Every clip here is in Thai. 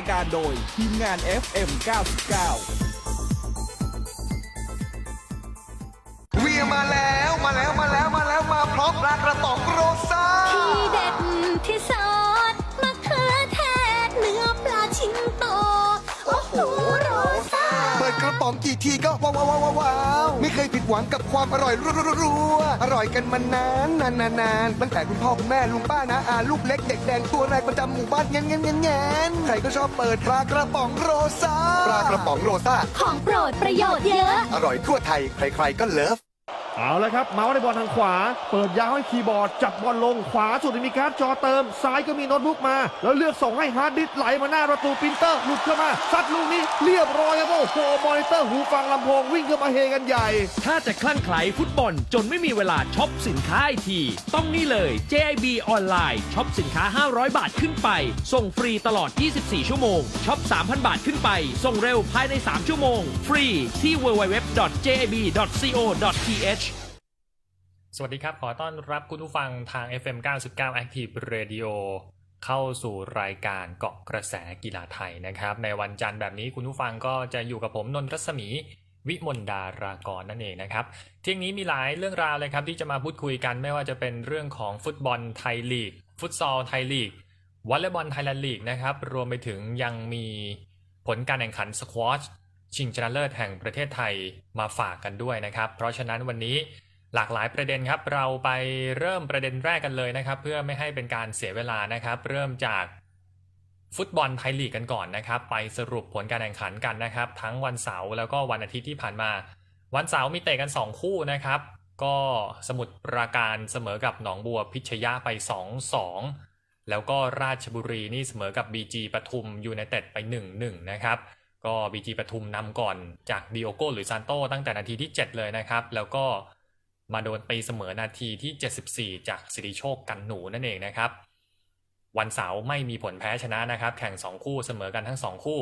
ายการโดยทีมงาน FM 99 เปิดกระป๋องกี่ทีก็ว้าวว้าวว้าวว้าวไม่เคยผิดหวังกับความอร่อยรัวรัวๆๆๆอร่อยกันมานานนานนานนานตั้งแต่คุณพ่อคุณแม่ลุงป้านะอาลูกเล็กเด็กแดงตัวแรกประจำหมู่บ้านเงี้ยเงี้ยเงี้ยเงี้ยใครก็ชอบเปิดปลากระป๋องโรซ่าปลากระป๋องโรซ่าของโปรดประโยชน์เยอะ อร่อยทั่วไทยใครๆก็เลิฟ เอาละครับ เมาส์ในบอลทางขวา เปิดยาวให้คีย์บอร์ด จับบอลลงขวาสุดมีการ์ดจอเติม ซ้ายก็มีโน้ตบุ๊กมา แล้วเลือกส่งให้ฮาร์ดดิสไหลมาหน้าประตูปรินเตอร์หลุดเข้ามาซัดลูกนี้เรียบร้อยครับโอ้โหมอนิเตอร์หูฟังลำโพงวิ่งเข้ามาเฮกันใหญ่ ถ้าจะคลั่งไคล้ฟุตบอลจนไม่มีเวลาช็อปสินค้าไอที ต้องนี่เลย JIB ออนไลน์ช็อปสินค้า 500 บาทขึ้นไป ส่งฟรีตลอด 24 ชั่วโมงช็อป 3,000 บาทขึ้นไป ส่งเร็วภายใน 3 ชั่วโมง ฟรีที่ www.jib.co.th สวัสดีครับ ขอต้อนรับคุณผู้ฟังทาง FM 99 Active Radio เข้าสู่รายการเกาะกระแสกีฬาไทยนะครับ ในวันจันทร์แบบนี้คุณผู้ฟังก็จะอยู่กับผมนนทรัศมีวิมลดารากรนั่นเองนะครับ เที่ยงนี้มีหลายเรื่องราวเลยครับ ที่จะมาพูดคุยกันไม่ว่าจะเป็นเรื่องของฟุตบอลไทยลีก ฟุตซอลไทยลีกวอลเลย์บอลไทยแลนด์ลีกนะครับ รวมไปถึงยังมีผลการแข่งขันสควอชชิงชนะเลิศแห่งประเทศไทยมาฝากกันด้วยนะครับ เพราะฉะนั้นวันนี้ หลากหลายประเด็นครับเราไปเริ่มประเด็นแรกกันเลยนะครับ เพื่อไม่ให้เป็นการเสียเวลานะครับ เริ่มจากฟุตบอลไทยลีกกันก่อนนะครับ ไปสรุปผลการแข่งขันกันนะครับ ทั้งวันเสาร์แล้วก็วันอาทิตย์ที่ผ่านมา วันเสาร์มีเตะกัน 2 คู่นะครับ ก็สมุทรปราการเสมอกับหนองบัวพิชยะไป 2-2 แล้วก็ราชบุรีนี่เสมอกับ BG ปทุมยูไนเต็ดไป 1-1 นะครับก็ BG ปทุมนำก่อนจากดิโอโกหรือซานโตตั้งแต่นาทีที่ 7 เลยนะครับ แล้วก็ มาโดนตีเสมอนาทีที่ 74 จากสิริโชคกันหนูนั่นเองนะครับ วันเสาร์ไม่มีผลแพ้ชนะนะครับ แข่ง 2 คู่เสมอกันทั้ง 2 คู่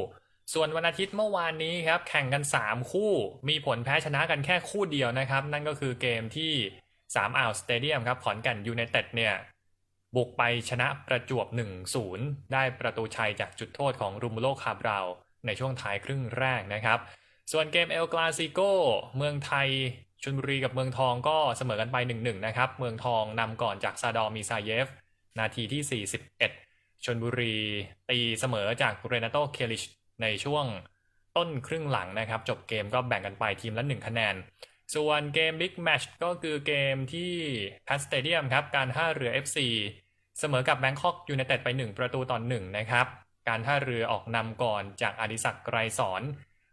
ส่วนวันอาทิตย์เมื่อวานนี้ครับ แข่งกัน 3 คู่ มีผลแพ้ชนะกันแค่คู่เดียวนะครับ นั่นก็คือเกมที่3อ่าวสเตเดียมครับขอนแก่นยูไนเต็ดเนี่ยบุกไปชนะประจวบ 1-0 ได้ประตูชัยจากจุดโทษของรูมูโลคาบราวในช่วงท้ายครึ่งแรกนะครับ ส่วนเกมเอลกลาซิโกเมืองไทย ชลบุรีกับเมืองทองก็เสมอกันไป 1-1 นะครับ เมืองทองนำก่อนจากซาดอมิซาเยฟ นาทีที่ 41ชนบุรีตีเสมอจากเรนาโตเคลิชในช่วงต้นครึ่งหลังนะครับ จบเกมก็แบ่งกันไปทีมละ 1 คะแนน ส่วนเกมบิ๊กแมชก็คือเกมที่แพสสเตเดียมครับ การท่าเรือ FC เสมอกับแบงคอกยูไนเต็ดไป 1 ประตูต่อ1นะครับ การท่าเรือออกนำก่อนจากอดิศักดิ์ไกรสอน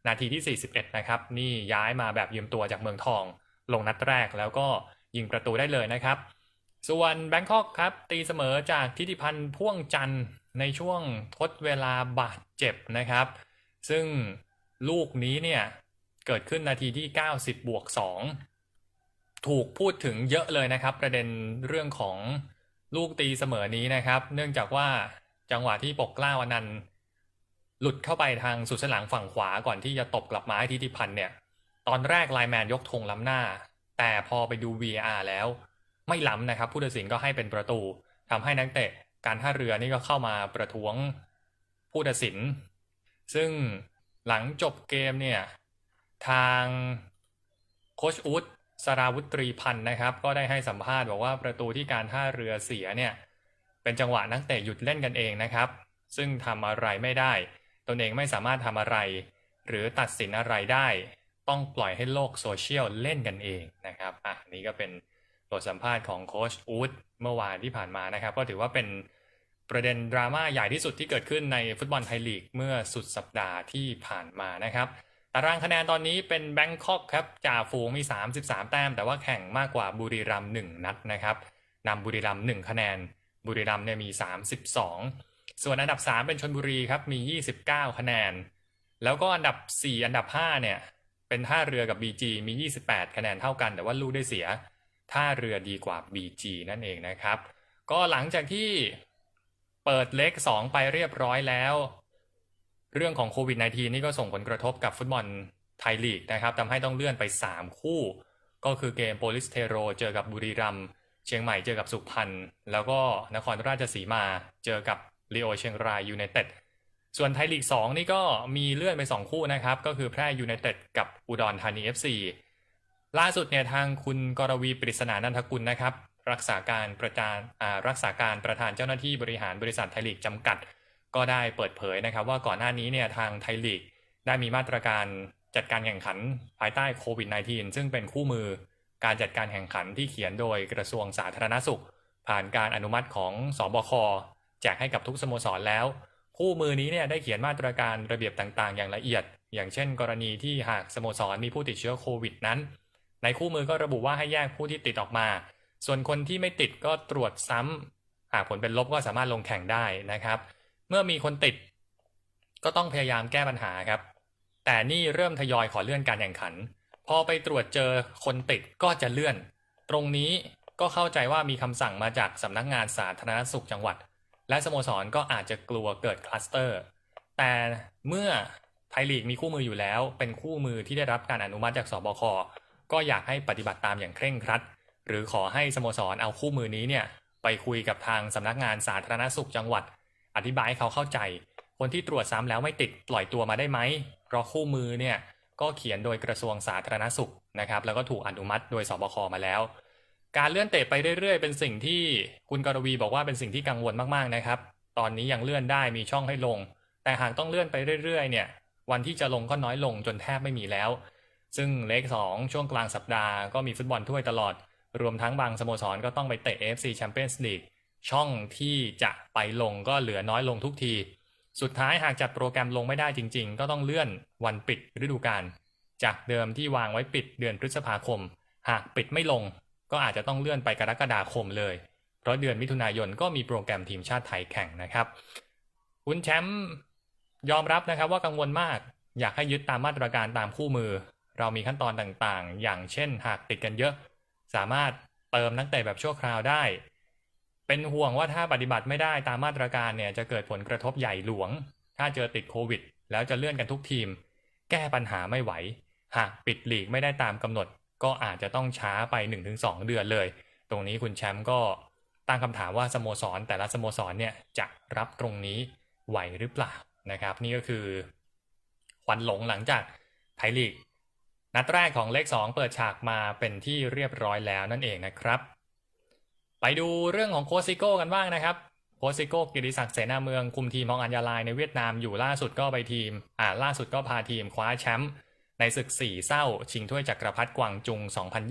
นาทีที่ 41 นะครับ นี่ย้ายมาแบบยืมตัวจากเมืองทอง ลงนัดแรกแล้วก็ยิงประตูได้เลยนะครับ ส่วนแบงคอกครับ ตีเสมอจากทิติพันธ์พ่วงจันทร์ในช่วงทดเวลาบาดเจ็บนะครับ ซึ่งลูกนี้เนี่ย เกิดขึ้นนาทีที่ 90 บวก 2 ถูกพูดถึงเยอะเลยนะครับ ประเด็นเรื่องของลูกตีเสมอนี้นะครับ เนื่องจากว่าจังหวะที่ปกกล้าวันนันต์ หลุดเข้าไปทางสุดสนหลังฝั่งขวาก่อนที่จะตบกลับมาให้ทิติพันธ์เนี่ย ตอนแรกไลแมนยกธงล้ำหน้า แต่พอไปดู VAR แล้ว ไม่ล้ำนะครับ ผู้ตัดสินก็ให้เป็นประตูทำให้นักเตะการท่าเรือนี่ก็เข้ามาประท้วงผู้ตัดสิน ซึ่งหลังจบเกมเนี่ย ทางโคชอูดสราวุตรีพันธ์นะครับ ก็ได้ให้สัมภาษณ์บอกว่าประตูที่การท่าเรือเสียเนี่ย เป็นจังหวะนักเตะหยุดเล่นกันเองนะครับ ซึ่งทำอะไรไม่ได้ ตนเองไม่สามารถทำอะไร หรือตัดสินอะไรได้ ต้องปล่อยให้โลกโซเชียลเล่นกันเองนะครับอะนี่ก็เป็นบทสัมภาษณ์ของโค้ชอูดเมื่อวานที่ผ่านมานะครับ ก็ถือว่าเป็นประเด็นดราม่าใหญ่ที่สุดที่เกิดขึ้นในฟุตบอลไทยลีกเมื่อสุดสัปดาห์ที่ผ่านมานะครับตารางคะแนนตอนนี้เป็นแบงคอกครับจ่าฝูงมี 33 แต้ม แต่ว่าแข่งมากกว่าบุรีรัมย์1นัดนะครับนำบุรีรัมย์1คะแนน บุรีรัมย์เนี่ยมี 32 ส่วนอันดับ 3 เป็นชนบุรีครับมี 29 คะแนน แล้วก็อันดับ 4 อันดับ 5 เนี่ย เป็นท่าเรือกับ BG มี 28 คะแนนเท่ากัน แต่ว่าลูกได้เสียท่าเรือดีกว่า BG นั่นเองนะครับ ก็หลังจากที่เปิดเล็ก 2 ไปเรียบร้อยแล้ว เรื่องของโควิด -19 นี่ก็ส่งผลกระทบกับฟุตบอลไทยลีกนะครับทำให้ต้องเลื่อนไป 3 คู่ ก็คือเกมโปลิสเทโร เจอกับบุรีรัมเชียงใหม่เจอกับสุพรรณแล้วก็นครราชสีมาเจอกับ ลีโอเชียงรายยูไนเต็ดส่วนไทยลีก 2 นี่ก็มีเลื่อนไป 2 คู่นะครับ ก็คือแพร่ยูไนเต็ดกับอุดรธานี FC ล่าสุดเนี่ยทางคุณกรวีปริศนานันทกุลนะครับ รักษาการประธานอ่ารักษาการประธานเจ้าหน้าที่บริหารบริษัทไทยลีกจำกัด ก็ได้เปิดเผยนะครับ ว่าก่อนหน้านี้เนี่ยทางไทยลีกได้มีมาตรการจัดการแข่งขันภายใต้โควิด -19 ซึ่งเป็นคู่มือการจัดการแข่งขันที่เขียนโดยกระทรวงสาธารณสุข ผ่านการอนุมัติของสบค แจกให้กับทุกสโมสรแล้ว คู่มือนี้เนี่ยได้เขียนมาตรการระเบียบต่างๆ อย่างละเอียด อย่างเช่น กรณีที่หากสโมสรมีผู้ติดเชื้อโควิดนั้น ในคู่มือก็ระบุว่าให้แยกผู้ที่ติดออกมา ส่วนคนที่ไม่ติดก็ตรวจซ้ำหากผลเป็นลบก็สามารถลงแข่งได้นะครับ เมื่อมีคนติด ก็ต้องพยายามแก้ปัญหาครับ แต่นี่เริ่มทยอยขอเลื่อนการแข่งขัน พอไปตรวจเจอคนติดก็จะเลื่อน ตรงนี้ก็เข้าใจว่ามีคำสั่งมาจากสำนักงานสาธารณสุขจังหวัด และสโมสรก็อาจจะกลัวเกิดคลัสเตอร์ แต่เมื่อไทยลีกมีคู่มืออยู่แล้ว เป็นคู่มือที่ได้รับการอนุมัติจากสบค ก็อยากให้ปฏิบัติตามอย่างเคร่งครัด หรือขอให้สโมสรเอาคู่มือนี้เนี่ยไปคุยกับทางสำนักงานสาธารณสุขจังหวัด อธิบายให้เขาเข้าใจ คนที่ตรวจซ้ำแล้วไม่ติดปล่อยตัวมาได้ไหม เพราะคู่มือเนี่ยก็เขียนโดยกระทรวงสาธารณสุขนะครับ แล้วก็ถูกอนุมัติโดยสบคมาแล้ว การเลื่อนเตะไปเรื่อยๆ เป็นสิ่งที่คุณกรวีบอกว่าเป็นสิ่งที่กังวลมากๆนะครับ ตอนนี้ยังเลื่อนได้มีช่องให้ลง แต่หากต้องเลื่อนไปเรื่อยๆ เนี่ย วันที่จะลงก็น้อยลงจนแทบไม่มีแล้ว ซึ่งเลข2ช่วงกลางสัปดาห์ก็มีฟุตบอลถ้วยตลอด รวมทั้งบางสโมสรก็ต้องไปเตะ AFC Champions League ช่องที่จะไปลงก็เหลือน้อยลงทุกที สุดท้ายหากจัดโปรแกรมลงไม่ได้จริง ๆ ก็ต้องเลื่อนวันปิดฤดูกาลจากเดิมที่วางไว้ปิดเดือนพฤษภาคม หากปิดไม่ลง ก็อาจจะต้องเลื่อนไปกรกฎาคมเลย เพราะเดือนมิถุนายนก็มีโปรแกรมทีมชาติไทยแข่งนะครับคุณแชมป์ยอมรับนะครับว่ากังวลมาก อยากให้ยึดตามมาตรการตามคู่มือ เรามีขั้นตอนต่างๆ อย่างเช่น หากติดกันเยอะ สามารถเติมนักเตะแบบชั่วคราวได้ เป็นห่วงว่าถ้าปฏิบัติไม่ได้ตามมาตรการเนี่ยจะเกิดผลกระทบใหญ่หลวง ถ้าเจอติดโควิด แล้วจะเลื่อนกันทุกทีม แก้ปัญหาไม่ไหว หากปิดหลีกไม่ได้ตามกำหนด ก็อาจจะต้องช้าไป 1-2 เดือนเลย ตรงนี้คุณแชมป์ก็ตั้งคำถามว่าสโมสร แต่ละสโมสรเนี่ยจะรับตรงนี้ไหวหรือเปล่านะครับ นี่ก็คือควันหลงหลังจากไทยลีกนัดแรกของเลข 2 เปิดฉากมาเป็นที่เรียบร้อยแล้วนั่นเองนะครับ ไปดูเรื่องของโคซิโก้กันบ้างนะครับโคซิโก้กิติศักดิ์เสนาเมืองคุมทีมฮองอัญญาลายในเวียดนามอยู่ล่าสุดก็ไปทีมอ่าล่าสุดก็พาทีมคว้าแชมป์ ในศึกสี่เศร้าชิงถ้วยจักรพรรดิกวางจุง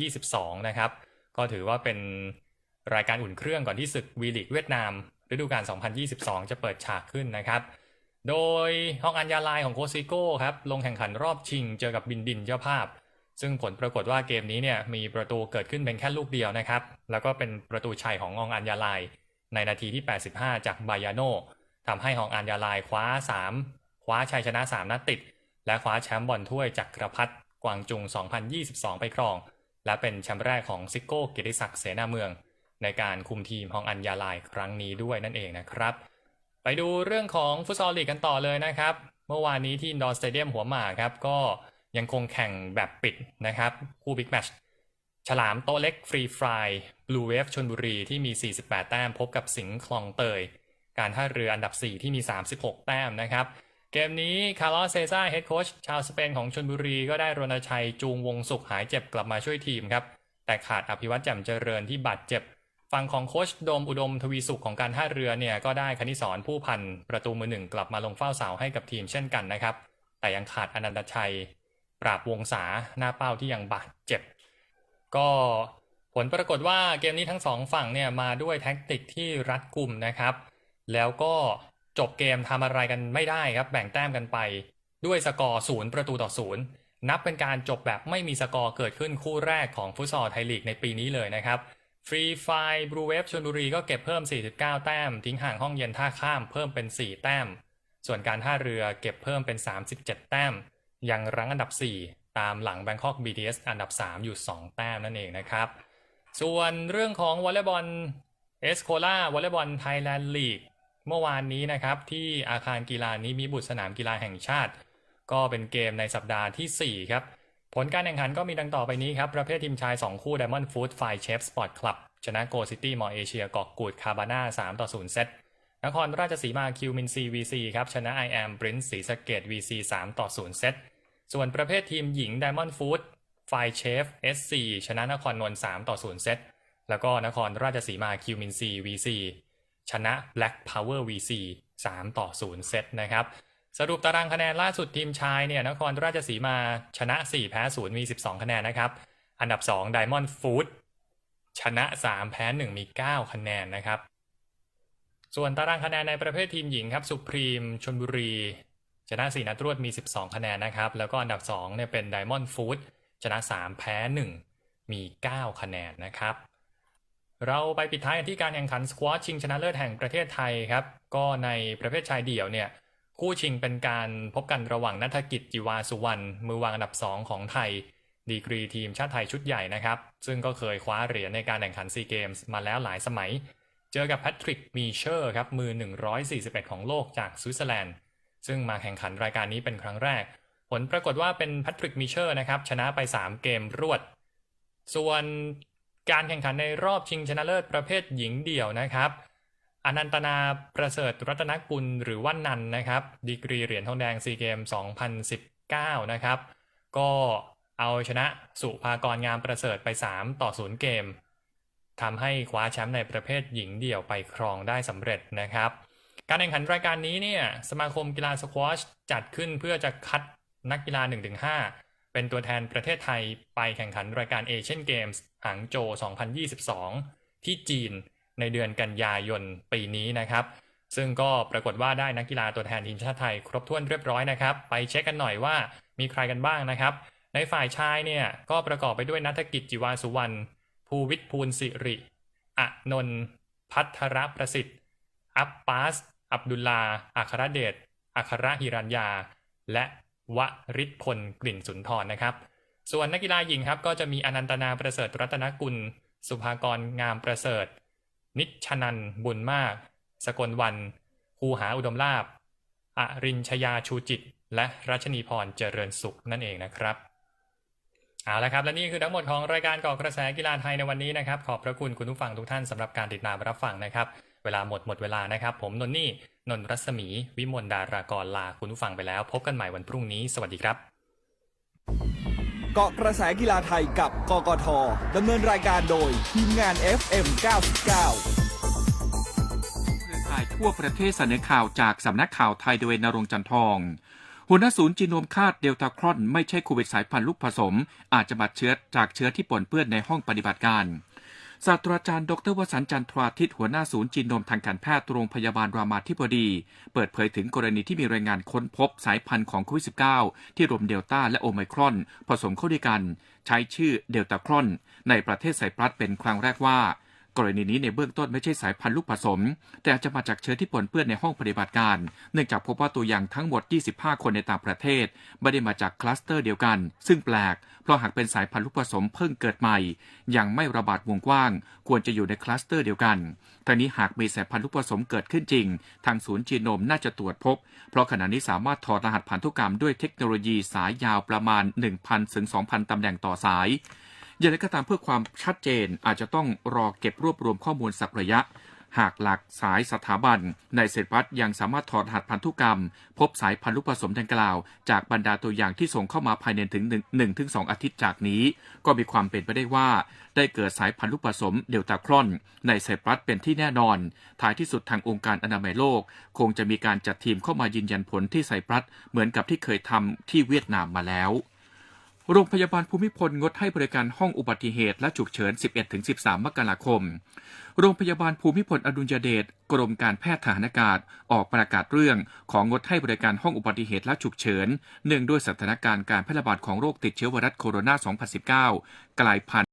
2022 นะครับ ก็ถือว่าเป็นรายการอุ่นเครื่องก่อนที่ศึกวีลิกเวียดนามฤดูกาล 2022 จะเปิดฉากขึ้นนะครับ โดยฮองอัญญาลายของโคซิโก้ครับลงแข่งขันรอบชิงเจอกับบินดินเจ้าภาพ ซึ่งผลปรากฏว่าเกมนี้เนี่ยมีประตูเกิดขึ้นเป็นแค่ลูกเดียวนะครับ แล้วก็เป็นประตูชัยขององอัญญาลายในนาทีที่ 85 จากบายาโนทำให้ฮองอัญญาลายคว้า 3 คว้าชัยชนะ 3 นัดติด และคว้าแชมป์บอลถ้วยจากกระพัดกวางจุง 2022 ไปครอง และเป็นแชมป์แรกของซิโก้กิติศักดิ์เสนาเมือง ในการคุมทีมฮองอัญญาลายครั้งนี้ด้วยนั่นเองนะครับ ไปดูเรื่องของฟุตซอลลีกกันต่อเลยนะครับ เมื่อวานนี้ที่อินดอร์สเตเดียมหัวหมากครับก็ยังคงแข่งแบบปิดนะครับคู่บิ๊กแมชฉลามโตเล็กฟรีฟรายบลูเวฟชนบุรีที่มี 48 แต้มพบกับสิงห์คลองเตย การท่าเรืออันดับ 4 ที่มี 36 แต้มนะครับ เกมนี้คาร์ลอสเซซ่าเฮดโค้ชชาวสเปนของชนบุรีก็ได้รณชัยจูงวงสุขหายเจ็บกลับมาช่วยทีมครับ แต่ขาดอภิวัตแจ่มเจริญที่บาดเจ็บ ฝั่งของโค้ชโดมอุดมทวีสุขของการท่าเรือเนี่ยก็ได้คณิสรผู้พันประตูมือหนึ่งกลับมาลงเฝ้าเสาให้กับทีมเช่นกันนะครับ แต่ยังขาดอนันตชัย ปราบวงศาหน้าเป้าที่ยังบาดเจ็บ ก็ผลปรากฏว่าเกมนี้ทั้งสองฝั่งเนี่ยมาด้วยแท็กติกที่รัดกุมนะครับ แล้วก็ จบเกมทำอะไรกันไม่ได้ครับ แบ่งแต้มกันไป ด้วยสกอร์ศูนย์ประตูต่อศูนย์นับเป็นการจบแบบไม่มีสกอร์เกิดขึ้นคู่แรกของฟุตซอลไทยลีกในปีนี้เลยนะครับฟรีไฟบรูเวฟชลบุรีก็เก็บเพิ่ม 49 แต้ม ทิ้งห่างห้องเย็นท่าข้ามเพิ่มเป็น 4 แต้ม ส่วนการท่าเรือเก็บเพิ่มเป็น 37 แต้ม ยังรั้งอันดับ 4 ตามหลังแบงคอก BTS อันดับ 3 อยู่ 2 แต้มนั่นเองนะครับ ส่วนเรื่องของวอลเลย์บอลเอสโคลาวอลเลย์บอลไทยแลนด์ลีก เมื่อวานนี้นะครับที่อาคารกีฬานี้มีบุตรสนามกีฬาแห่งชาติ ก็เป็นเกมในสัปดาห์ทีสี่4 ครับ ผลการแข่งขันก็มีดังต่อไปนี้ครับ ประเภททีมชาย 2 คู่ Diamond Food ฝ่ายเชฟสปอร์ตคลับชนะโกซิตี้มอเอเชียเกาะกูดคาบาน่า3ต่อ0เซตนครราชสีมาคิวมินซี VC ครับ ชนะ I am Prince ศรีสเกด VC 3ต่อ0เซตส่วนประเภททีมหญิง Diamond Food ไฟเชฟ SC ชนะนครนนท์3ต่อ0เซตแล้วก็นครราชสีมาคิวมินซี VC ชนะ Black Power VC 3 ต่อ 0 เซตนะครับสรุปตารางคะแนนล่าสุดทีมชายเนี่ยนครราชสีมาชนะ 4 แพ้ 0 มี 12 คะแนนนะครับ อันดับ 2 Diamond Food ชนะ 3 แพ้ 1 มี 9 คะแนนนะครับ ส่วนตารางคะแนนในประเภททีมหญิงครับสุพรีมชนบุรี ชนะ 4 นัดรวดมี 12 คะแนนนะครับ แล้วก็อันดับ2เนี่ยเป็น Diamond Food ชนะ 3 แพ้ 1 มี 9 คะแนนนะครับ เราไปปิดท้ายกันที่การแข่งขันสควอชชิงชนะเลิศแห่งประเทศไทยครับ ก็ในประเภทชายเดี่ยวเนี่ย คู่ชิงเป็นการพบกันระหว่างนัฐกิจจิวาสุวรรณมือวางอันดับ 2 ของไทย ดีกรีทีมชาติไทยชุดใหญ่นะครับ ซึ่งก็เคยคว้าเหรียญในการแข่งขันซีเกมส์มาแล้วหลายสมัย เจอกับแพทริกมีเชอร์ครับมือ 141 ของโลกจากสวิตเซอร์แลนด์ ซึ่งมาแข่งขันรายการนี้เป็นครั้งแรก ผลปรากฏว่าเป็นแพทริกมีเชอร์นะครับชนะไป 3 เกมรวดส่วน การแข่งขันในรอบชิงชนะเลิศประเภทหญิงเดี่ยวนะครับอนันตนาประเสริฐรัตนกุลหรือว่านันนะครับ ดีกรีเหรียญทองแดงซีเกม 2019 นะครับ ก็เอาชนะสุภากรงามประเสริฐไป 3 ต่อ 0 เกมทำให้คว้าแชมป์ในประเภทหญิงเดี่ยวไปครองได้สำเร็จนะครับ การแข่งขันรายการนี้เนี่ยสมาคมกีฬาสควอชจัดขึ้นเพื่อจะคัดนักกีฬา 1-5 เป็นตัวแทนประเทศไทยไปแข่งขันรายการเอเชียนเกมส์ หางโจ 2022 ที่จีนในเดือนกันยายนปีนี้นะครับ ซึ่งก็ปรากฏว่าได้นักกีฬาตัวแทนทีมชาติไทย ครบถ้วนเรียบร้อยนะครับ ไปเช็คกันหน่อยว่ามีใครกันบ้างนะครับ ในฝ่ายชายเนี่ยก็ประกอบไปด้วยนัฐกิจจิวาสุวรรณภูวิทย์ภูลสิริอนนท์พัทรประสิทธิ์ อัปปาส อับดุลลา อัครเดช อัครหิรัญญา และวริศพลกลิ่นสุนทรนะครับ ส่วนนักกีฬาหญิงครับ ก็จะมีอนันตนาประเสริฐรัตนกุล สุภากรงามประเสริฐ นิชนันบุญมาก สกลวันคูหาอุดมลาบอรินชยาชูจิต และรัชนีพรเจริญสุขนั่นเองนะครับเอาละครับ และนี่คือทั้งหมดของรายการก่อกระแสกีฬาไทยในวันนี้นะครับ ขอบพระคุณคุณผู้ฟังทุกท่านสำหรับการติดตามรับฟังนะครับ เวลาหมดหมดเวลานะครับ ผมนนนี่นนท์รัศมี วิมลดารากรลาคุณผู้ฟังไปแล้ว พบกันใหม่วันพรุ่งนี้ สวัสดีครับ เกาะกระแสกีฬาไทยกับกกทดำเนินรายการโดยทีมงาน FM 99เครือข่ายทั่วประเทศเสนอข่าวจากสำนักข่าวไทยโดยนรงค์จันทอง หัวหน้าศูนย์จีโนมคาดเดลตาครอนไม่ใช่โควิดสายพันธุ์ลูกผสม อาจจะมาเชื้อจากเชื้อที่ปนเปื้อนในห้องปฏิบัติการ ศาสตราจารย์ ดรวสันจันทราทิตหัวหน้าศูนย์จีโนมทางการแพทย์โรงพยาบาลรามาธิบดี เปิดเผยถึงกรณีที่มีรายงานค้นพบสายพันธุ์ของโควิด -19 ที่รวมเดลต้าและโอไมครอน ผสมเข้าด้วยกัน ใช้ชื่อเดลตาครอน ในประเทศไซปรัสเป็นครั้งแรกว่ากรณีนี้ในเบื้องต้นไม่ใช่สายพันธุ์ลูกผสม แต่จจะมาจากเชื้อที่ปนเปื้อนในห้องปฏิบัติการ เนื่องจากพบว่าตัวอย่างทั้งหมด 25 คนในต่างประเทศ ไม่ได้มาจากคลัสเตอร์เดียวกัน ซึ่งแปลก เพราะหากเป็นสายพันธุ์ลูกผสมเพิ่งเกิดใหม่ ยังไม่ระบาดวงกว้าง ควรจะอยู่ในคลัสเตอร์เดียวกันทางนี้หากมีสายพันธุ์ลูกผสมเกิดขึ้นจริง ทางศูนย์จีโนมน่าจะตรวจพบ เพราะขณะนี้สามารถถอดรหัสพันธุกรรมด้วยเทคโนโลยีสายยาวประมาณ 1,000ถึง2,000ตำแหน่งต่อสายอย่างไรก็ตามเพื่อความชัดเจนอาจจะต้องรอเก็บรวบรวมข้อมูลสักระยะ หากหลักสายสถาบันในเศษพัดยังสามารถถอดรหัสพันธุกรรม พบสายพันธุผสมดังกล่าว จากบรรดาตัวอย่างที่ส่งเข้ามาภายในถึง1ถึง2อาทิตย์จากนี้ ก็มีความเป็นไปได้ว่า ได้เกิดสายพันธุผสมเดลตาครอนในไซปรัสเป็นที่แน่นอน ท้ายที่สุดทางองค์การอนามัยโลก คงจะมีการจัดทีมเข้ามายืนยันผลที่ไซปรัสเหมือนกับที่เคยทำที่เวียดนามมาแล้ว โรงพยาบาลภูมิพลงดให้บริการห้องอุบัติเหตุและฉุกเฉิน 11-13 มกราคม โรงพยาบาลภูมิพลอดุลยเดช กรมการแพทย์ทหารอากาศ ออกประกาศเรื่องของงดให้บริการห้องอุบัติเหตุและฉุกเฉิน เนื่องด้วยสถานการณ์การแพร่ระบาดของโรคติดเชื้อไวรัสโคโรนา 2019 กลายพันธุ์